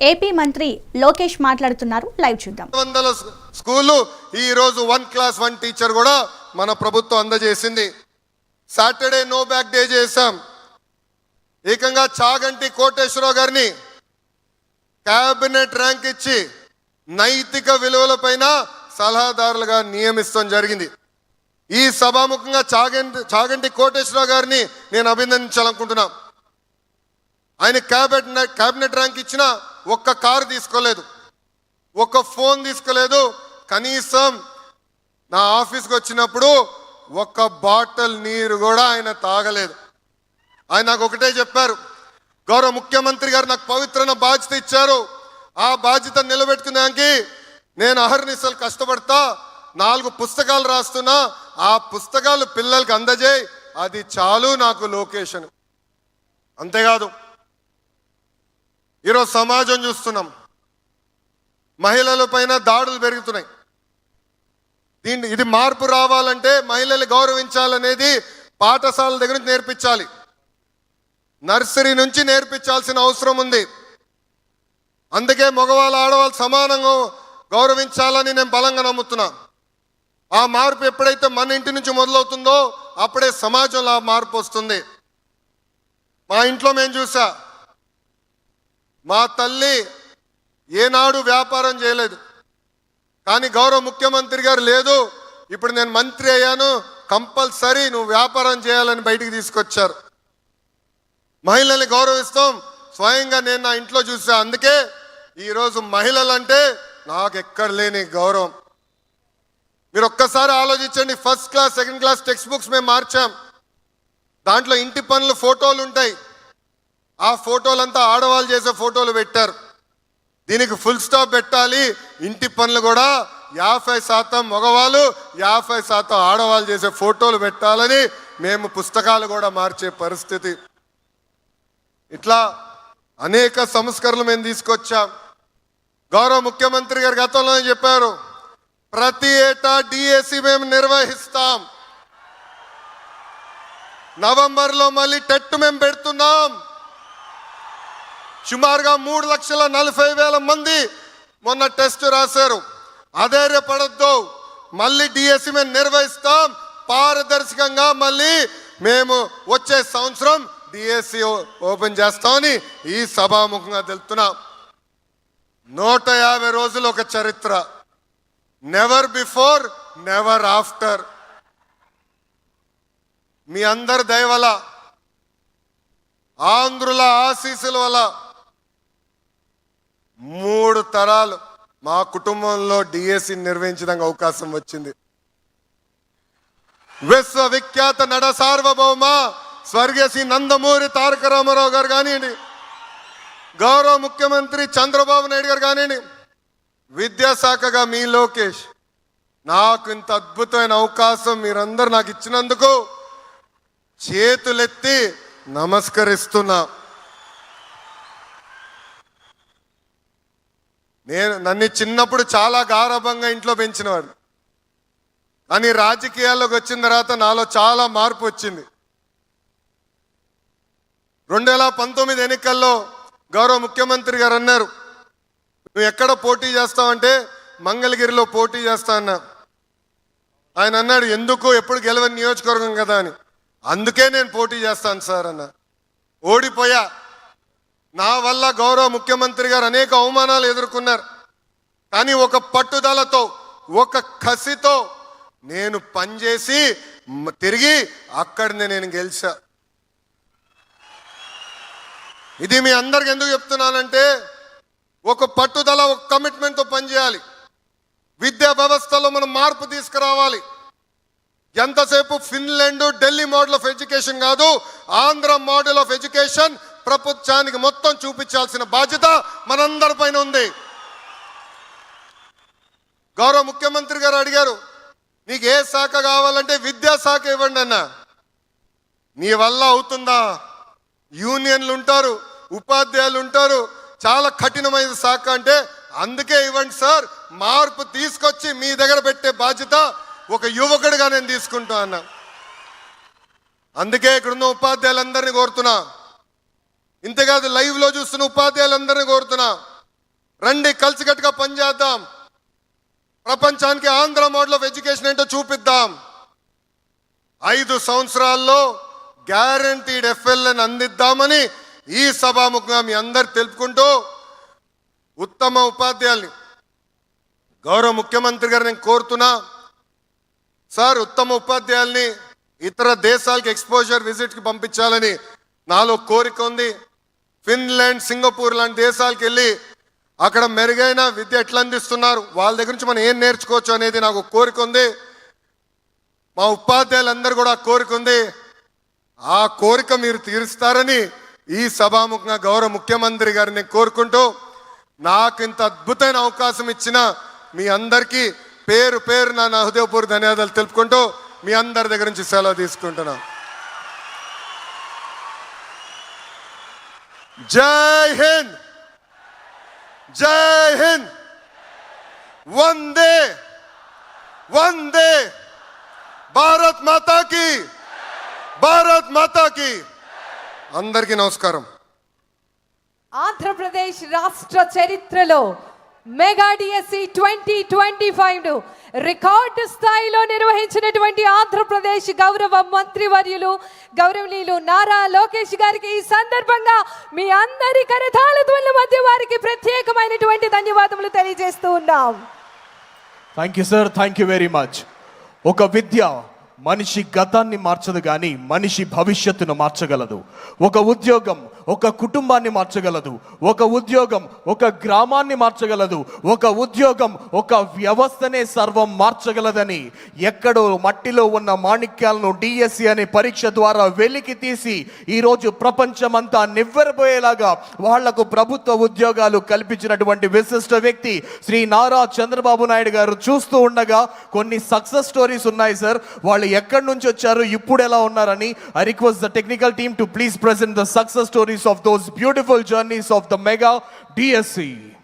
AP మంత్రి లోకేష్ మాట్లాడుతున్నారు. Live చూద్దాం. వందల స్- స్కూలు ఈ రోజు వన్ క్లాస్ వన్ టీచర్ కూడా మన ప్రభుత్వం అందజేసింది. సాటర్డే నో బ్యాక్ డే చేశాం. ఏకంగా చాగంటి కోటేశ్వరరావు గారిని క్యాబినెట్ ర్యాంక్ ఇచ్చి నైతిక విలువలపైన సలహాదారులుగా నియమిస్తాం జరిగింది. ఈ సభాముఖంగా చాగంటి చాగంటి కోటేశ్వరరావు గారిని నేను అభినందించాలనుకుంటున్నాను ఆయన క్యాబినెట్ క్యాబినెట్ ర్యాంక్ ఇచ్చిన ఒక్క కారు తీసుకోలేదు. ఒక్క ఫోన్ తీసుకోలేదు. కనీసం నా ఆఫీస్కి వచ్చినప్పుడు ఒక్క బాటిల్ నీరు కూడా ఆయన తాగలేదు. ఆయన నాకు ఒకటే చెప్పారు. గౌరవ ముఖ్యమంత్రి గారు నాకు పవిత్రమైన బాధ్యత ఇచ్చారు. ఆ బాధ్యత నిలబెట్టుకున్నానికి నేను అహర్నిశలు కష్టపడతా నాలుగు పుస్తకాలు రాస్తున్నా. ఆ పుస్తకాలు పిల్లలకి అందజేయి. అది చాలు నాకు లొకేషన్. అంతేకాదు ఈరోజు సమాజం చూస్తున్నాం. మహిళల పైన దాడులు పెరుగుతున్నాయి. దీన్ని ఇది మార్పు రావాలంటే మహిళలు గౌరవించాలనేది పాఠశాల దగ్గర నుంచి నేర్పించాలి. నర్సరీ నుంచి నేర్పించాల్సిన అవసరం ఉంది. అందుకే మగవాళ్ళు ఆడవాళ్ళు సమానంగా గౌరవించాలని నేను బలంగా నమ్ముతున్నా. ఆ మార్పు ఎప్పుడైతే మన ఇంటి నుంచి మొదలవుతుందో అప్పుడే సమాజంలో ఆ మార్పు వస్తుంది. మా ఇంట్లో మేము చూసా మా తల్లి ఏనాడు వ్యాపారం చేయలేదు. కానీ గౌరవ ముఖ్యమంత్రి గారు లేదు. ఇప్పుడు నేను మంత్రి అయ్యాను. కంపల్సరీ నువ్వు వ్యాపారం చేయాలని బయటికి తీసుకొచ్చారు. మహిళల్ని గౌరవిస్తాం. స్వయంగా నేను నా ఇంట్లో చూసా. అందుకే ఈరోజు మహిళలంటే నాకు ఎక్కడ లేని గౌరవం. మీరు ఒక్కసారి ఆలోచించండి. First class second class text books మేము మార్చాం. దాంట్లో ఇంటి పనులు ఫోటోలు ఉంటాయి. ఆ ఫోటోలంతా ఆడవాళ్ళు చేసే ఫోటోలు పెట్టారు. దీనికి ఫుల్ స్టాప్ పెట్టాలి. ఇంటి పనులు కూడా యాభై శాతం మగవాళ్ళు యాభై శాతం ఆడవాళ్ళు చేసే ఫోటోలు పెట్టాలని మేము పుస్తకాలు కూడా మార్చే పరిస్థితి. ఇట్లా అనేక సంస్కరణలు మేము తీసుకొచ్చాం. గౌరవ ముఖ్యమంత్రి గారు గతంలోనే చెప్పారు ప్రతి ఏటా డిఎస్సి మేము నిర్వహిస్తాం. నవంబర్లో మళ్ళీ టెట్ మేము పెడుతున్నాం. సుమారుగా మూడు లక్షల నలభై వేల మంది మొన్న టెస్ట్ రాశారు. అధైర్యపడద్దు. మళ్ళీ డిఎస్సి మేము నిర్వహిస్తాం. పారదర్శకంగా మళ్ళీ మేము వచ్చే సంవత్సరం డిఎస్సి ఓపెన్ చేస్తామని ఈ సభాముఖంగా తెలుపుతున్నాం. నూట యాభై రోజులు ఒక చరిత్ర. నెవర్ బిఫోర్ నెవర్ ఆఫ్టర్ మీ అందరి దయవల ఆంధ్రుల ఆశీస్సుల వల్ల మూడు తరాలు మా కుటుంబంలో డిఎస్సి నిర్వహించడానికి అవకాశం వచ్చింది. విశ్వవిఖ్యాత నడ సార్వభౌమ స్వర్గశ్రీ నందమూరి తారక రామారావు గారు కానివ్వండి గౌరవ ముఖ్యమంత్రి చంద్రబాబు నాయుడు గారు కానివ్వండి విద్యాశాఖగా మీ లోకేష్ నాకు ఇంత అద్భుతమైన అవకాశం మీరందరూ నాకు ఇచ్చినందుకు చేతులెత్తి నమస్కరిస్తున్నా. నేను నన్ను చిన్నప్పుడు చాలా గారభంగా ఇంట్లో పెంచినవాడు కానీ రాజకీయాల్లోకి వచ్చిన తర్వాత నాలో చాలా మార్పు వచ్చింది. రెండు వేల పంతొమ్మిది ఎన్నికల్లో గౌరవ ముఖ్యమంత్రి గారు అన్నారు నువ్వు ఎక్కడ పోటీ చేస్తావంటే మంగళగిరిలో పోటీ చేస్తా అన్నా ఆయన అన్నాడు ఎందుకు? ఎప్పుడు గెలవని నియోజకవర్గం కదా అని. అందుకే నేను పోటీ చేస్తాను సార్ అన్న ఓడిపోయా. నా వల్ల గౌరవ ముఖ్యమంత్రి గారు అనేక అవమానాలు ఎదుర్కొన్నారు. కానీ ఒక పట్టుదలతో ఒక కసితో నేను పనిచేసి తిరిగి అక్కడనే నేను గెలిచా. ఇది మీ అందరికి ఎందుకు చెప్తున్నానంటే ఒక పట్టుదల ఒక కమిట్మెంట్తో పనిచేయాలి. విద్యా వ్యవస్థలో మనం మార్పు తీసుకురావాలి. ఎంతసేపు Finland Delhi model of education కాదు ఆంధ్ర మోడల్ ఆఫ్ ఎడ్యుకేషన్ ప్రపంచానికి మొత్తం చూపించాల్సిన బాధ్యత మనందరిపైన ఉంది. గౌరవ ముఖ్యమంత్రి గారు అడిగారు నీకు ఏ శాఖ కావాలంటే విద్యా శాఖ ఇవ్వండి అన్న. నీ వల్ల అవుతుందా? యూనియన్లు ఉంటారు ఉపాధ్యాయులు ఉంటారు చాలా కఠినమైన శాఖ అంటే అందుకే ఇవ్వండి సార్. మార్పు తీసుకొచ్చి మీ దగ్గర పెట్టే బాధ్యత ఒక యువకుడిగా నేను తీసుకుంటా అన్న. అందుకే ఇక్కడున్న ఉపాధ్యాయులందరినీ కోరుతున్నా. ఇంతేకాదు లైవ్లో చూస్తున్న ఉపాధ్యాయులందరినీ కోరుతున్నా. రండి కలిసికట్టుగా పనిచేద్దాం ప్రపంచానికి ఆంధ్ర మోడల్ ఆఫ్ ఎడ్యుకేషన్ ఏంటో చూపిద్దాం. ఐదు సంవత్సరాల్లో గ్యారంటీడ్ ఎఫ్ఎల్ఎన్ అందిద్దామని ఈ సభాముఖంగా మీ అందరు తెలుపుకుంటూ ఉత్తమ ఉపాధ్యాయుల్ని గౌరవ ముఖ్యమంత్రి గారు నేను కోరుతున్నా. సార్ ఉత్తమ ఉపాధ్యాయుల్ని ఇతర దేశాలకు ఎక్స్పోజర్ విజిట్కి పంపించాలని నాలో కోరిక ఉంది. ఫిన్లాండ్ సింగపూర్ లాంటి దేశాలకు వెళ్ళి అక్కడ మెరుగైన విద్య ఎట్లా అందిస్తున్నారు? వాళ్ళ దగ్గర నుంచి మనం ఏం నేర్చుకోవచ్చు అనేది నాకు కోరిక ఉంది. మా ఉపాధ్యాయులందరూ కూడా కోరిక ఉంది. ఆ కోరిక మీరు తీరుస్తారని ఈ సభాముఖంగా గౌరవ ముఖ్యమంత్రి గారిని కోరుకుంటూ నాకు ఇంత అద్భుతమైన అవకాశం ఇచ్చిన మీ అందరికీ పేరు పేరు నా హృదయపూర్వ ధన్యవాదాలు తెలుపుకుంటూ మీ అందరి దగ్గర నుంచి సెలవు తీసుకుంటున్నాను. జై హింద్! జై హింద్! వందే! వందే! భారత్ మాతాకి! భారత్ మాతాకి! అందరికీ నమస్కారం. ఆంధ్రప్రదేశ్ రాష్ట్ర చరిత్రలో మెగా డిఎస్సి ట్వంటీ ట్వంటీ ఫైవ్ను రికార్డు స్థాయిలో నిర్వహించినటువంటి ఆంధ్రప్రదేశ్ గౌరవ మంత్రివర్యులు గౌరవనీయులు నారా లోకేష్ గారికి ఈ సందర్భంగా మీ అందరి కరతాళ ధ్వనుల మధ్య వారికి ప్రత్యేకమైనటువంటి ధన్యవాదములు తెలియజేస్తూ ఉన్నాం. Thank you sir thank you very much ఒక విద్య మనిషి గతాన్ని మార్చదు కానీ మనిషి భవిష్యత్తును మార్చగలదు. ఒక ఉద్యోగం ఒక కుటుంబాన్ని మార్చగలదు ఒక ఉద్యోగం ఒక గ్రామాన్ని మార్చగలదు ఒక ఉద్యోగం ఒక వ్యవస్థనే సర్వం మార్చగలదని ఎక్కడో మట్టిలో ఉన్న మాణిక్యాలను డిఎస్సి అనే పరీక్ష ద్వారా వెలికి తీసి ఈరోజు ప్రపంచమంతా నివ్వెరపోయేలాగా వాళ్ళకు ప్రభుత్వ ఉద్యోగాలు కల్పించినటువంటి విశిష్ట వ్యక్తి శ్రీ నారా చంద్రబాబు నాయుడు గారు చూస్తూ ఉండగా కొన్ని సక్సెస్ స్టోరీస్ ఉన్నాయి సార్. వాళ్ళు ఎక్కడి నుంచి వచ్చారు? ఇప్పుడు ఎలా ఉన్నారని I request the technical team to please present the success stories journeys of those beautiful journeys of the mega DSC.